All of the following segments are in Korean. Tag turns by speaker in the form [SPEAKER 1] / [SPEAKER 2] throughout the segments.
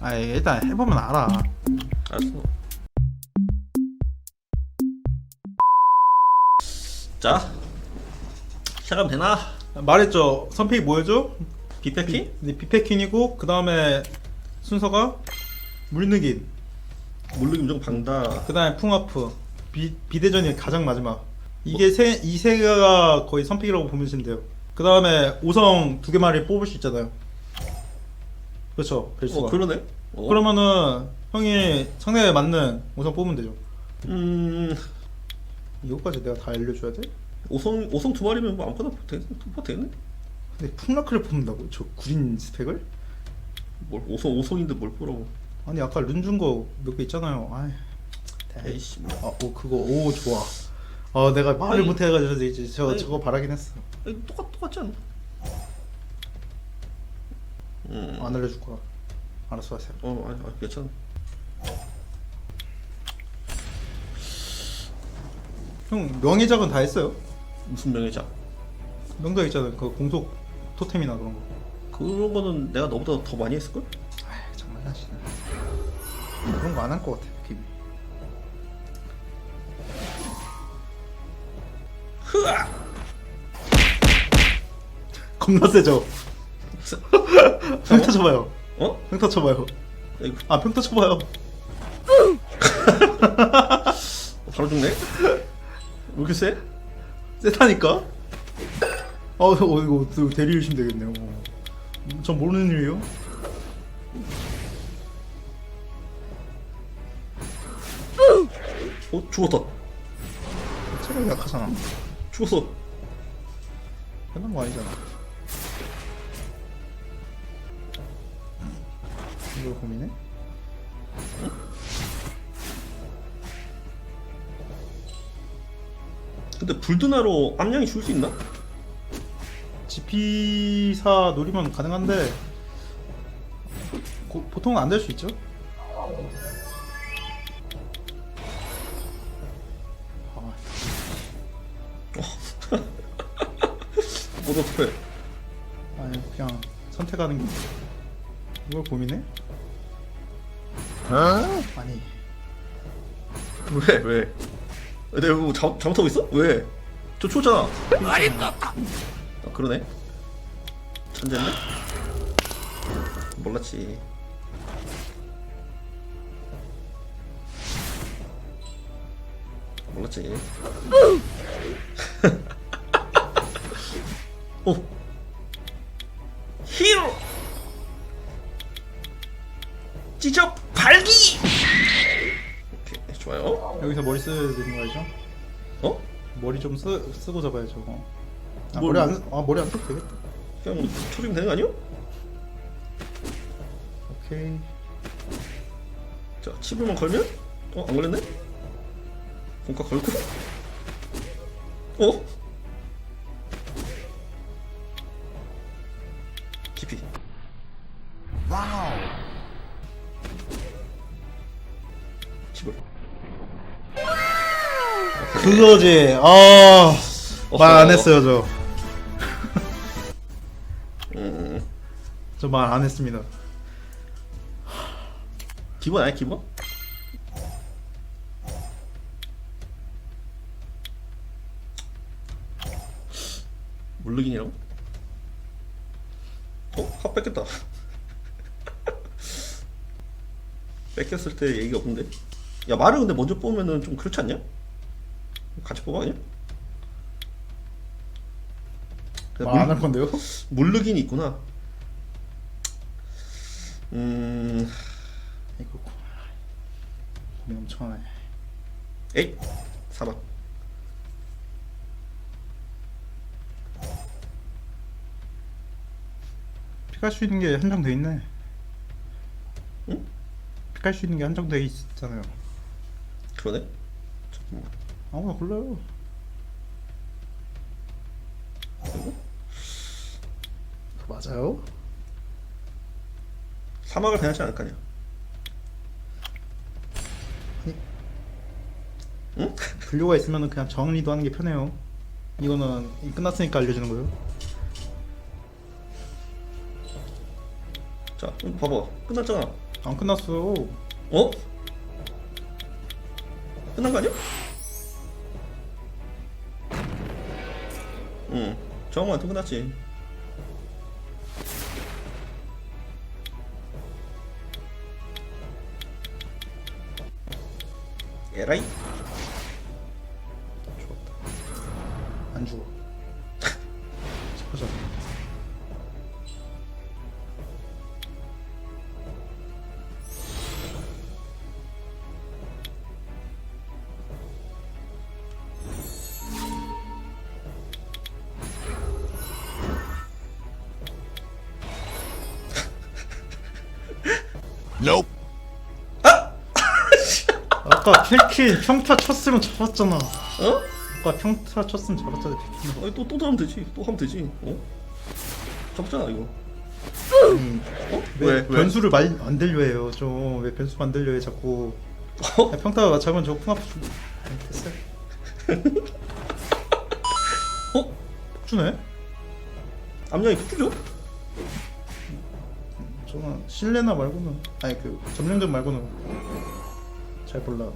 [SPEAKER 1] 아 일단 해보면 알아. 알았어.
[SPEAKER 2] 자, 시작하면 되나?
[SPEAKER 1] 말했죠. 선픽 뭐였죠? 비패킹? 네, 비패킹이고 그 다음에 순서가 물느긴,
[SPEAKER 2] 물론 무조 방다.
[SPEAKER 1] 그 다음에 풍아프, 비 비대전이 가장 마지막. 이게 뭐? 세이 세가 거의 선픽이라고 보면 돼요. 그 다음에 오성 두 개 마리 뽑을 수 있잖아요. 그렇죠.
[SPEAKER 2] 벨수가. 어 그러네.
[SPEAKER 1] 어. 그러면은 형이 상대에 맞는 우성 뽑으면 되죠. 음 이거까지 내가 다 알려줘야 돼?
[SPEAKER 2] 오성 오성 두 마리면 뭐 아무거나 되, 되네.
[SPEAKER 1] 근데 풍라크를 뽑는다고? 저 구린 스펙을?
[SPEAKER 2] 뭘 오성 오성인데 뭘 보라고?
[SPEAKER 1] 아니 아까 룬준 거 몇 개 있잖아요. 아이, 에이씨. 뭐. 아, 오 그거 오 좋아. 어 내가 말을 못해가지고 이제 저 아니. 저거 바라긴 했어.
[SPEAKER 2] 아니, 똑같 똑같지 않나?
[SPEAKER 1] 응. 음. 안 알려줄 거야. 알아서 하세요. 어, 아아 괜찮아. 형 명예작은 다 했어요? 무슨 명예작 명작 있잖아요. 그 공속 토템이나 그런 거.
[SPEAKER 2] 그런 거는 내가 너보다 더 많이 했을걸?
[SPEAKER 1] 아이 장난하시네. 그런 거 안할것 같아. 느낌 흐아! 겁나 세죠. 평타 어? 쳐봐요. 어? 평타 쳐봐요. 이거 아 평타 쳐봐요. 어,
[SPEAKER 2] 바로 죽네? 왜 이렇게 세? 세다니까?
[SPEAKER 1] 어, 어 이거 또 대리 의심 되겠네요. 어. 전 모르는 일이에요. 어? 죽었다. 체력이 약하잖아. 죽었어. 끝난 거 아니잖아. 이걸 고민해?
[SPEAKER 2] 근데 불드나로 암량이 줄 수 있나?
[SPEAKER 1] GP4 노리면 가능한데 고- 보통은 안 될 수 있죠. 아, 어떻게 아니 그냥 선택하는 게 이걸 고민해? 어?
[SPEAKER 2] 아니 왜 왜? 어, 내가 뭐 잘, 잘못하고 있어? 왜? 저 초잖아. 아 그러네. 천재네? 몰랐지. 몰랐지. 오. 히로. 지적.
[SPEAKER 1] 여기서 머리 쓰는 거죠? 어? 머리 좀 쓰, 쓰고 잡아야죠. 어. 아, 뭐, 머리 안, 아, 머리 안 써도 되겠다.
[SPEAKER 2] 그냥 뭐초리 되는 거아니요 오케이. 자, 치불만 걸면? 어, 안 걸렸네? 뭔가 걸고? 어?
[SPEAKER 1] 그거지. 아, 어. 말안 했어요, 저. 음. 저말 안 했습니다.
[SPEAKER 2] 기본 아니 기본? 물르긴이라고? 어? 핫 뺏겼다 뺏겼을 때 얘기가 없는데 야 말을 근데 먼저 뽑으면은 좀 그렇지 않냐? 같이 뽑아냐?
[SPEAKER 1] 안할 건데요?
[SPEAKER 2] 물르긴 있구나. 음,
[SPEAKER 1] 이거 고민 엄청 하네.
[SPEAKER 2] 에이, 사봐.
[SPEAKER 1] 피할 수 있는 게 한정돼 있네. 응? 피할 수 있는 게 한정돼 있잖아요. 그러네. 잠깐만. 아무나 골라요. 어? 맞아요?
[SPEAKER 2] 사막을 변하지 않을까요?
[SPEAKER 1] 아니 응? 분류가 있으면 그냥 정리도 하는 게 편해요. 이거는 끝났으니까 알려주는 거예요.
[SPEAKER 2] 자, 봐봐. 끝났잖아.
[SPEAKER 1] 안 끝났어.
[SPEAKER 2] 어? 끝난 거 아니야? 응. 저번에 끝났지. 에라이?
[SPEAKER 1] 죽다안 죽어. Nope. 어? 아까 필킬 평타 쳤으면 잡았잖아.
[SPEAKER 2] 어?
[SPEAKER 1] 아까 평타 쳤으면 잡았잖아.
[SPEAKER 2] 필킬. 아니, 또, 또 하면 되지. 또 하면 되지. 어? 잡잖아, 이거.
[SPEAKER 1] 음, 어? 왜, 왜? 변수를 많안 들려해요. 좀 왜 변수 안 들려해 자꾸. 어? 야, 아, 평타 맞으면 저풍 아프 됐어. 어? 주네.
[SPEAKER 2] 암양이 폭죠
[SPEAKER 1] 저는 실내나 말고는 아니 그 점령전 말고는 잘 몰라.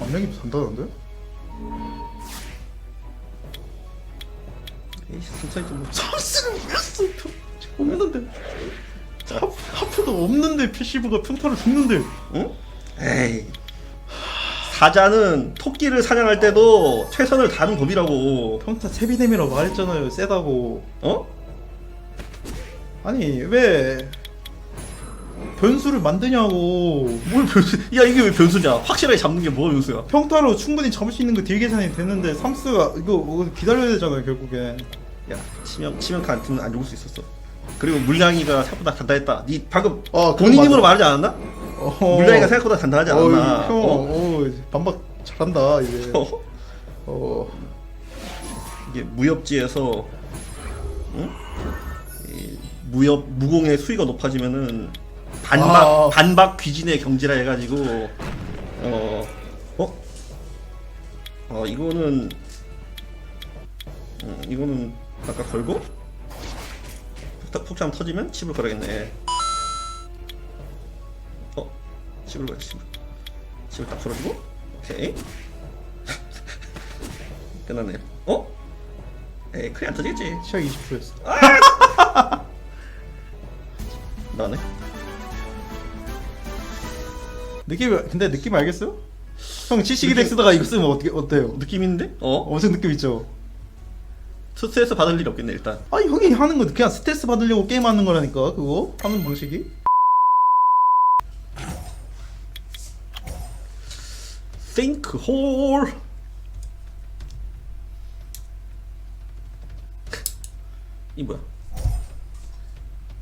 [SPEAKER 2] 압력이 단단한데?
[SPEAKER 1] 에이씨 진짜 이거 뭐
[SPEAKER 2] 사스는 이겼어 없는데 하프도 없는데 PC부가 평타를 죽는데 어? 에이 가자는 토끼를 사냥할 때도 최선을 다하는 법이라고.
[SPEAKER 1] 평타 세비댐이라고 말했잖아요. 세다고. 어? 아니 왜 변수를 만드냐고.
[SPEAKER 2] 뭘 변수? 야 이게 왜 변수냐? 확실하게 잡는 게 뭐가 변수야?
[SPEAKER 1] 평타로 충분히 잡을 수 있는 거딜 그 계산이 됐는데 삼스가 이거 뭐 기다려야 되잖아요 결국엔.
[SPEAKER 2] 야 치명 치명칸안면안 죽을 수 있었어. 그리고 물량이가 생각보다 간다했다니 방금 어, 본인 힘으로 말하지 않았나? 어허. 물량이가 생각보다 단단하지않아 어. 형, 어. 어,
[SPEAKER 1] 반박 잘한다 이제. 어. 어?
[SPEAKER 2] 이게 무협지에서 응? 이 무협 무공의 수위가 높아지면은 반박 아. 반박 귀진의 경지라 해가지고 어 어? 어 이거는 음, 이거는 아까 걸고 폭탄 폭탄 터지면 칩을 걸어야겠네. 10을 가야 10. 10을 딱 풀어주고. 오케이. 끝났네요. 어? 에이, 크리 안 터지겠지.
[SPEAKER 1] 시작 20%였어. 아!
[SPEAKER 2] 나네.
[SPEAKER 1] 느낌 근데 느낌 알겠어요? 형 지식이 덱스낌다가 이거 쓰면 어떻게 어때요?
[SPEAKER 2] 느낌 있는데? 어?
[SPEAKER 1] 엄청 느낌 있죠?
[SPEAKER 2] 스트레스 받을 일 없겠네, 일단.
[SPEAKER 1] 아니 형이 하는 건 그냥 스트레스 받으려고 게임하는 거라니까 그거 하는 방식이
[SPEAKER 2] 싱크홀 이 뭐야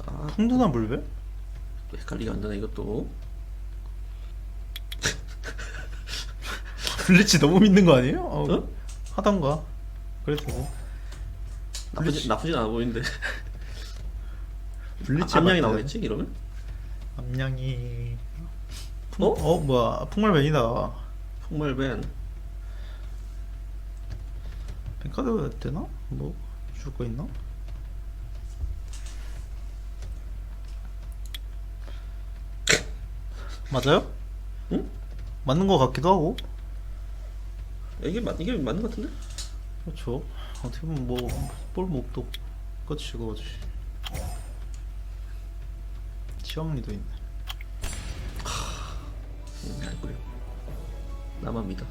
[SPEAKER 1] 아, 풍도나 물배?
[SPEAKER 2] 또 헷갈리게 만드네 이것도 블리치 너무 믿는 거 아니에요? 어, 어?
[SPEAKER 1] 하던가 그래도 되 나쁘지,
[SPEAKER 2] 블리치. 나쁘진 않아 보이는데 블리치 아, 암양이 나오겠지 이러면?
[SPEAKER 1] 암양이 풍, 어? 어 뭐야 풍물맨이다 정말 맨 뱅카드 되나? 뭐줄 거 있나? 맞아요? 응? 맞는 거 같기도 하고
[SPEAKER 2] 이게 맞 이게 맞는 거 같은데?
[SPEAKER 1] 그렇죠 어떻게 보면 뭐볼 목도 끝이 그거지 지영리도 있네
[SPEAKER 2] 하... 음, 알고요 나만 믿어.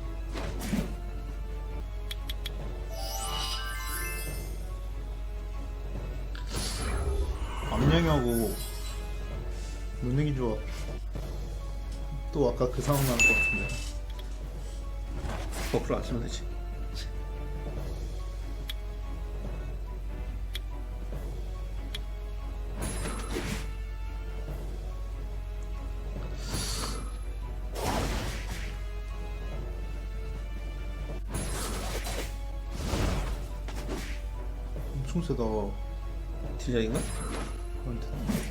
[SPEAKER 1] 암양하고 무능이 좋아. 또 아까 그 상황 나올 것 같은데.
[SPEAKER 2] 버클 로 아시면 되지. 엄청 세다 딜량인가?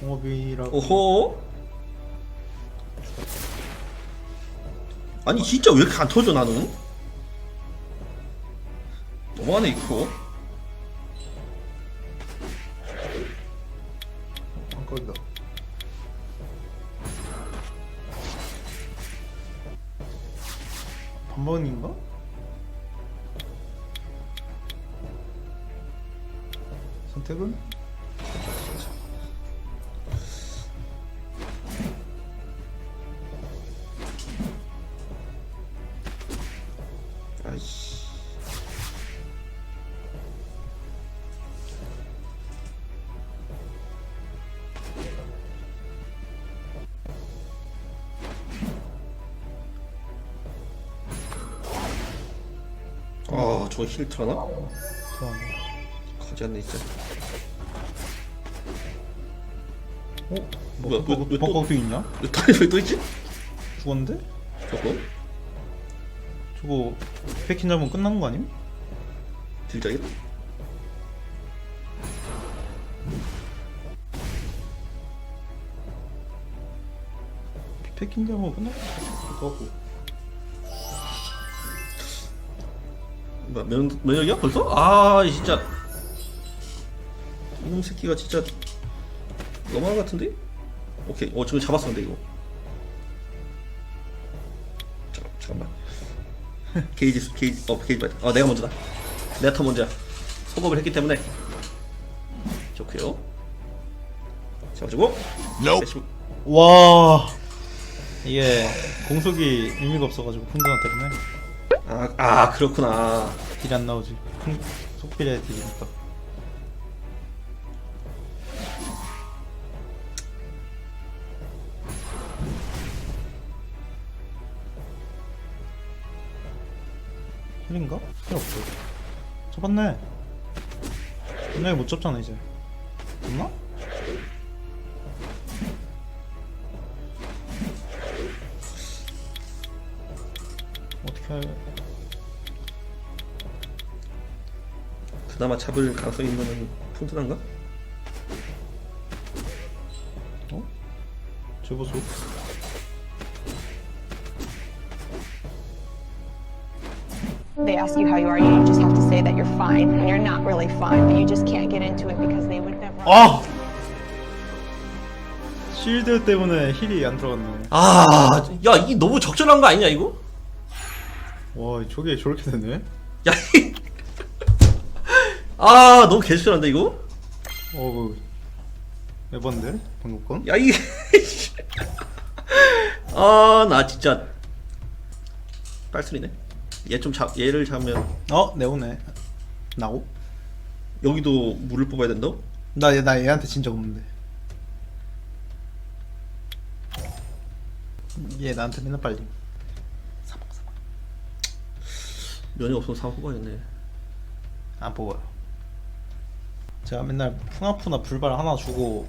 [SPEAKER 1] 공업이라고
[SPEAKER 2] 오호 아니 진짜 왜 이렇게 안 터져 나는? 너무하네 이거
[SPEAKER 1] 안 꺼진다 반반인가? 스택은 아이씨
[SPEAKER 2] 아저 힐트라나? 어, 가지 않네 진짜
[SPEAKER 1] 어? 뭐야? 뭐, 왜, 뭐, 왜 뭐 또- 버거 있냐?
[SPEAKER 2] 왜 다리 왜또 있지? 죽었는데? 저거?
[SPEAKER 1] 저거 패킹 잡으면 끝난 거 아님? 진짜이다 패킹 잡으면 끝난 거같고
[SPEAKER 2] 뭐야 면 면역이야 벌써? 아 진짜 이놈 새끼가 진짜 넘어간 것 같은데? 오케이. 어, 지금 잡았었는데 이거. 잠, 잠깐만. 게이지, 수, 게이지, 어, 게이지 맞다. 아, 내가 먼저다. 내가 타 먼저야. 소급을 했기 때문에. 좋고요 잡아주고. Nope.
[SPEAKER 1] 와. 이게 공속이 의미가 없어가지고 풍선한테 그러면
[SPEAKER 2] 아, 아, 그렇구나.
[SPEAKER 1] 딜안 나오지. 풍- 속비례 딜이니까. 힐인가? 힐 없어 잡았네 분명못 잡잖아 이제 없나? 어떻게 할
[SPEAKER 2] 그나마 잡을 가능성이 있는 거는 푼트란가?
[SPEAKER 1] 어? 제보소 They ask you how you are, you just have to say that you're fine, and you're not really fine, but you just can't get into it because they would never. 아! 쉴드 때문에 힐이 안 들어갔네.
[SPEAKER 2] 아, 야, 이 너무 적절한 거 아니냐, 이거?
[SPEAKER 1] 와, 저게 저렇게 되네. 야, 이-
[SPEAKER 2] 아, 너무 개수한데 이거? 어,
[SPEAKER 1] 에반데 방금 건? 야, 이
[SPEAKER 2] 아, 나 진짜 빨리 쓰리네 얘좀 잡, 얘를 잡으면
[SPEAKER 1] 어? 내오네 네,
[SPEAKER 2] 나오? 여기도 물을 뽑아야 된다
[SPEAKER 1] 나, 얘- 나 얘한테 진적 없는데 얘 나한테 맨날 빨리 사먹 사먹
[SPEAKER 2] 면이 없어서 사업 뽑아야겠네.
[SPEAKER 1] 안 뽑아요 제가 맨날 풍아푸나 불발 하나 주고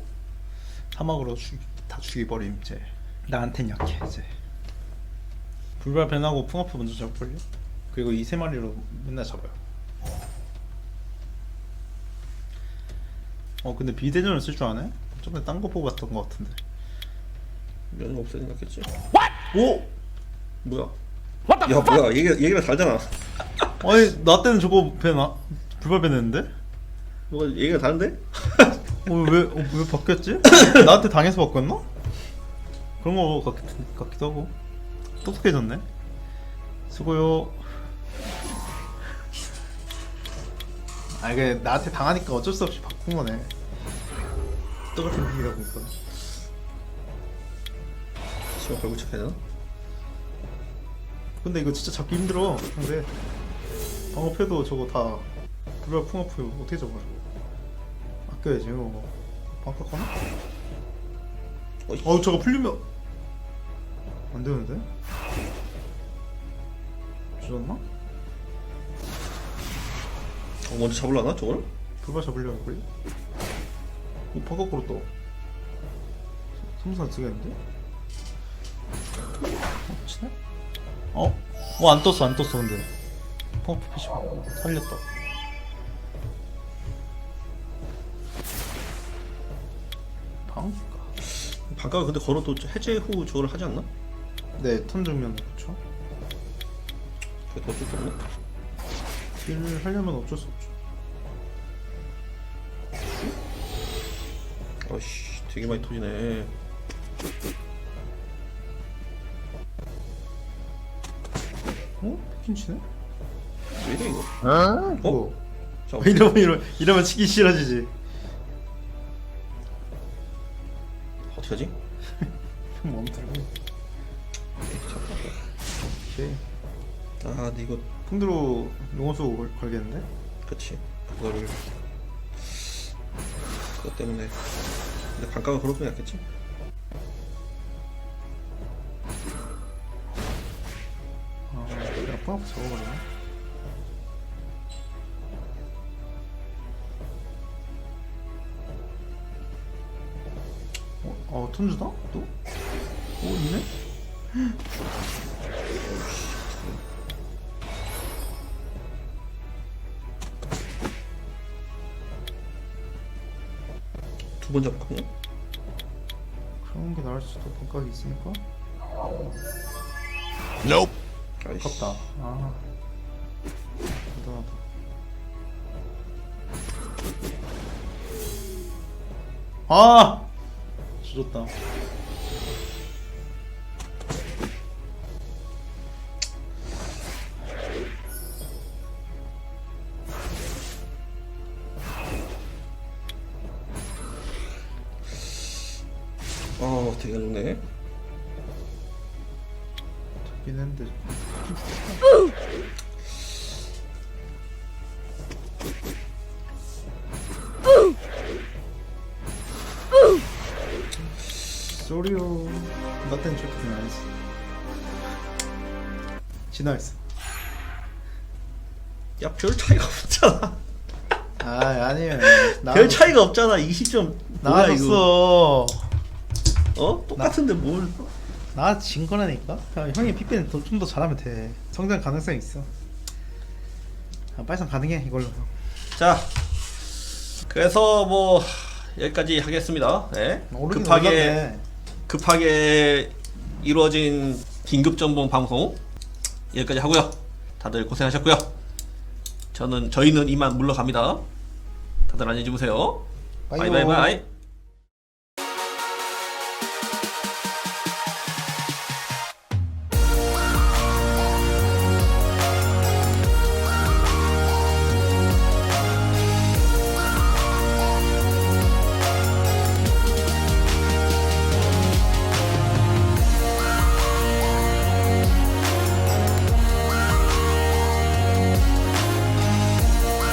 [SPEAKER 1] 사막으로 죽- 다 죽이버림 이제 나한텐 약해 이제 불발 변하고 풍아푸 먼저 잡을걸요? 그리고 이 세 마리로 맨날 잡아요. 어 근데 비대전을 쓸 줄 아네? 좀 전에 딴거 뽑았던 거 같은데.
[SPEAKER 2] 면은 없애 생각했지. 오! 뭐야? 야 뭐야 얘기 얘기랑 다르잖아.
[SPEAKER 1] 아니 나 때는 저거 배나 불발배냈는데?
[SPEAKER 2] 뭐가 얘기가 다른데?
[SPEAKER 1] 어왜왜 어, 왜 바뀌었지? 나한테 당해서 바뀌었나? 그런 거 같기도 하고 똑똑해졌네. 수고요. 아 이게 나한테 당하니까 어쩔 수 없이 바꾼 거네. 똑같은 픽이다 보니까.
[SPEAKER 2] 시발 걸고 쳐야 되나?
[SPEAKER 1] 근데 이거 진짜 잡기 힘들어. 근데 방어패도 저거 다 불발 풍어프 어떻게 잡아? 아껴야지 이거. 방각 하나? 어우 저거 풀리면 안 되는데? 주었나?
[SPEAKER 2] 저거 먼저 잡으려나 저걸?
[SPEAKER 1] 불바 잡으려는 걸요? 오 바깥으로 떠 삼선 쓰겠는데? 어?
[SPEAKER 2] 치네? 어? 어 안 떴어 안 떴어 근데 펑프 피시 살렸다 방수가 바깥 근데 걸어도 해제 후 저걸 하지 않나?
[SPEAKER 1] 네, 턴 정면 그쵸 그게 더 좋겠네 딜을 하려면 어쩔 수 없죠.
[SPEAKER 2] 되게 많이 터지네
[SPEAKER 1] 어? 패킹 치네?
[SPEAKER 2] 왜 이래 이거? 아? 어?
[SPEAKER 1] 잠깐 어? 뭐? 이러면 이러 이러면 치기 싫어지지. 어떻게 하지? 아 근데 이거 풍드로 용어수 걸겠는데?
[SPEAKER 2] 그치 그거를 그것 때문에 근데 반값을 걸어서 낫겠지?
[SPEAKER 1] 아, 적어버리 어, 어, 턴주다? 또? 오, 있네? 두번잡거 그런 게 나을 수도 각각이 있으니까.
[SPEAKER 2] Nope. 아깝다 아.
[SPEAKER 1] 대단하다. 아! 죽었다 nice. She nice.
[SPEAKER 2] 야별 차이가 없잖아.
[SPEAKER 1] 아 아니에요.
[SPEAKER 2] 별 차이가 없잖아. 20점
[SPEAKER 1] 나왔어.
[SPEAKER 2] 어 똑같은데 나, 뭘?
[SPEAKER 1] 나 진 거라니까. 형이 픽배는 좀더 잘하면 돼. 성장 가능성 있어. 아, 빨상 가능해 이걸로.
[SPEAKER 2] 자 그래서 뭐 여기까지 하겠습니다. 네. 급하게 올랐네. 급하게 이루어진 긴급 전봉 방송 여기까지 하고요. 다들 고생하셨고요. 저는 저희는 이만 물러갑니다. 다들 안녕히 주무세요. 바이바이바이.